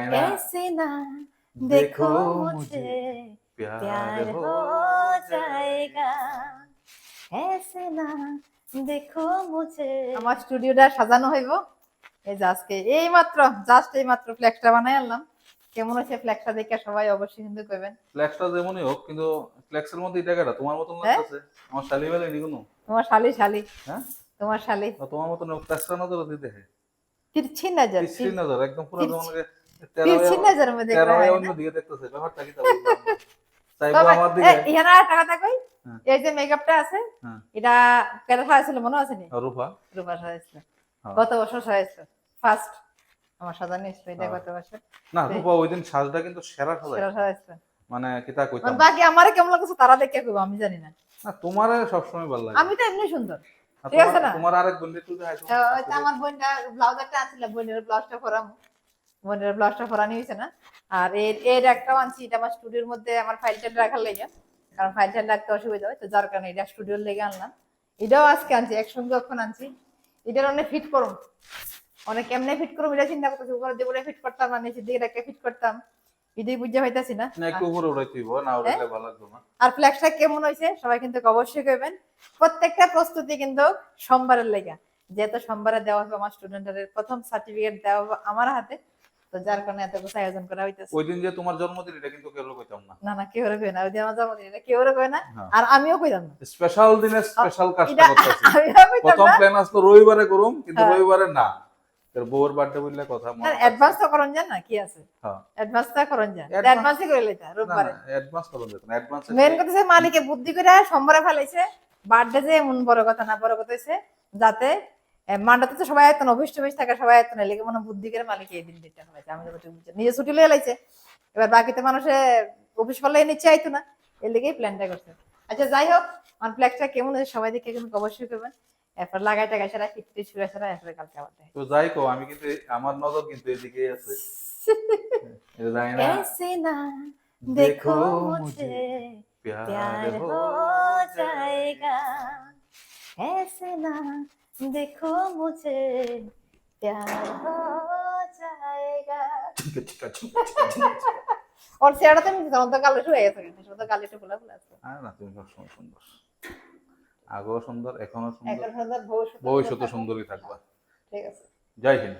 ऐसे ना देखो मुझे प्यार हो जाएगा ऐसे ना দেখো মুঝে আমার স্টুডিওটা সাজানো হইব এই যে আজকে এই মাত্র জাস্ট এই মাত্র ফ্ল্যাক্সটা বানাই আনলাম কেমন হয়েছে ফ্ল্যাক্সটা দেখে সবাই অবশ্যই কিন্তু কইবেন ফ্লেক্সটা যেমনই হোক কিন্তু ফ্লেক্সের মধ্যে এই টাকাটা তোমার মতন হ্যাঁ? লাগতেছে আমার শালি বেলে নি কোনো তোমার শালি শালি হ্যাঁ তোমার শালি তো তোমার মতন ফ্লেক্সটা নজর দিতে হয় তিরছি নজর তিরছি নজর একদম পুরো তিরছি- তোমাকে তিরছি নজর মে দেখ তেরো রহা है অন্য ना দিকে দেখতেছে ব্যাপারটা কি তা বুঝলাম না। চাইব তবে আমার দিকে। এ, ইহানা একটা কথা কই। এই যে মেকআপটা আছে। এটা কেটে সাজাইছিল? মনে আছে নি? রূপা। রূপা সাজাইছিল। গত বছর সাজাইছিল। ফার্স্ট আমার সাজানো ছিল এটা। গত বছর। না রূপা ওই দিন সাজটা কিন্তু সেরা সাজাই সেটা সাজাইছিল। মানে কিতা কইতাম? বাকি আমারে কেমন লাগছে তারা দেখে কইব আমি জানি না। না তোমার সবসময় ভালো লাগে। আমি তো এমনি সুন্দর। ঠিক আছে না? তোমার আরেক বন্ধু তুই হাই ওইটা আমার বোনটা ব্লাউজ একটা আনছিল বোনের ব্লাউজটা পরাম। বোনের ব্লাউজটা পরানি হয়েছে না। আর এর এর একটা আনছি এটা আমার স্টুডিওর মধ্যে আমার ফাইলটা রাখার লেগে কারণ ফাইলটা রাখতে অসুবিধা হয় তো যার কারণে এটা স্টুডিওর লেগে আনলাম। এটাও আজকে আনছি একসঙ্গে কখন আনছি এটার অনেক ফিট করুন অনেক কেমনে ফিট করুম এটা চিন্তা করতেছি উপরে দিয়ে ফিট করতাম না নিচের দিকে একটা ফিট করতাম। এটাই বুঝতে হইতাছি না। না একটু উপরে উড়াইতে হইব না উড়াইলে ভালো লাগবে না। আর ফ্ল্যাক্সটা কেমন হয়েছে সবাই কিন্তু অবশ্যই করবেন প্রত্যেকটা প্রস্তুতি কিন্তু সোমবারের লেগা। যেহেতু সোমবারে দেওয়া হবে আমার স্টুডেন্টের প্রথম সার্টিফিকেট দেওয়া হবে আমার হাতে তো যার কারণে এত কিছু আয়োজন করা হইতেছে। ওই দিন যে তোমার জন্মদিন এটা কিন্তু কেউ কইতাম না। না না কেউ কই না। ওই দিন আমার জন্মদিন এটা কেউ কই না। হ্যাঁ। আর আমিও কইতাম না। স্পেশাল দিনে স্পেশাল কাজটা করতেছি। প্রথম প্ল্যান আসলো রবিবারে করুম কিন্তু হ্যাঁ। রবিবারে না। তোর বউর বার্থডে বললে কথা মনে। অ্যাডভান্স তো করন না কি আছে? হ্যাঁ। অ্যাডভান্স তো করন Advance- অ্যাডভান্সই করে লইতা রোববারে। অ্যাডভান্স করুন যেত না অ্যাডভান্স মেন কথা হচ্ছে মালিকে বুদ্ধি করে সোমবারে ফেলাইছে। বার্থডে যে এমন বড় কথা না বড় কথা হচ্ছে যাতে মান্ডাতে তো সবাই এত অফিস টফিস থাকে সবাই এত না লেগে মনে বুদ্ধি করে মালিক এই দিন ডেটটা ফেলাইছে আমি যতটুকু বুঝছি নিজে ছুটি লিয়ে লাইছে এবার বাকিতে মানুষে অফিস ফলে নিচ্ছে আইতো না এর লেগেই প্ল্যানটা করছে আচ্ছা যাই হোক আমার প্ল্যানটা কেমন হয়েছে সবাই দেখে কিন্তু অবশ্যই করবেন এরপর লাগাই টাকা সারা ফিফটি শুয়ে সারা এরপরে কালকে আবার দেয় তো যাই কো আমি কিন্তু আমার নজর কিন্তু এদিকেই আছে এটা জানি না ऐसे ना देखो मुझे প্যার प्यार হো हो जाएगा ऐसे ना देखो मुझे प्यार हो जाएगा ওর চেহারা তুমি তোমার তো গালে শুয়ে গেছে কিন্তু তোমার তো গালে একটু ফুলা ফুলা আছে আর না তুমি সবসময় সুন্দর আগেও সুন্দর এখনো সুন্দর এখন সুন্দর ভবিষ্যৎ ভবিষ্যতে সুন্দরই থাকবা ঠিক আছে জয় হিন্দ